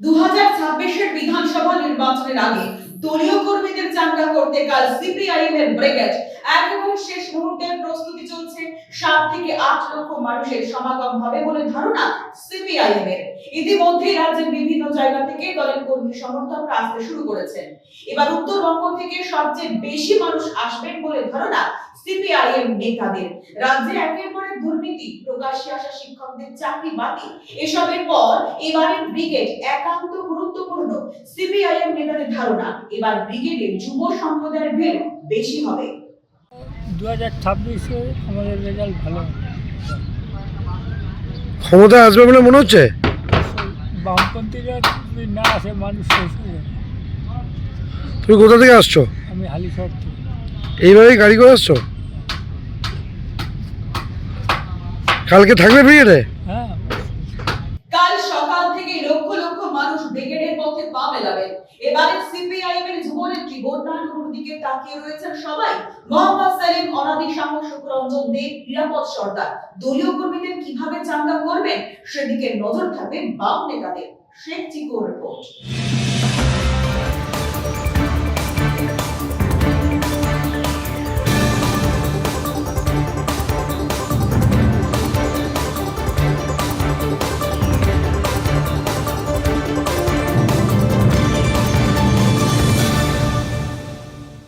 দু হাজার বিধানসভা নির্বাচনের আগে দলীয় কর্মীদের চাঙ্গা করতে কাল সিপিআইএম এর ব্রিগেড একেবারে শেষ মুহূর্তে প্রস্তুতি চলছে সাত থেকে আট লক্ষ মানুষের সমাগম হবে বলে ধারণা সিপিআইএম এর ইতিমধ্যে রাজ্যের বিভিন্ন জায়গা থেকে দলের কর্মী সমর্থকরা আসতে শুরু করেছেন। এবার উত্তরবঙ্গ থেকে সবচেয়ে বেশি মানুষ আসবেন বলে ধারণা সিপিআইএম নেতাদের। রাজ্যে একেবারে দুর্নীতি প্রকাশ্যে আসা শিক্ষকদের চাকরি বাতিল। এসবের পর এবারের ব্রিগেড একান্ত গুরুত্বপূর্ণ। সিপিআইএম নেতাদের ধারণা এবার ব্রিগেডের যুব সম্প্রদায়ের ভিড় বেশি হবে। দু হাজার ছাব্বিশে আমাদের রেজাল্ট ভালো হবে। ক্ষমতায় আসবে বলে মনে হচ্ছে? বামপন্থীরা যদি না আসে মানুষ শেষ হয়ে যাবে। তুমি কোথা থেকে আসছো? আমি হালিশহর থেকে। এইভাবেই গাড়ি করে আসছো? কালকে থাকবে ব্রিগেডে হ্যাঁ। কাল সকাল থেকে লক্ষ লক্ষ মানুষ ব্রিগেডের পথে পা মেলাবেন এবারে সিপিআইএম এর যুবনেত্রী বন্যানুর দিকে তাকিয়ে রয়েছেন সবাই। মোহাম্মদ সেলিম অনাদি শাহ শুক্রঞ্জন দেব নিরাপদ সর্দার। দলীয় কর্মীদের কীভাবে চাঙ্গা করবেন সেদিকে নজর থাকবে বাম নেতাদের। শেখ চিকুর রিপোর্ট।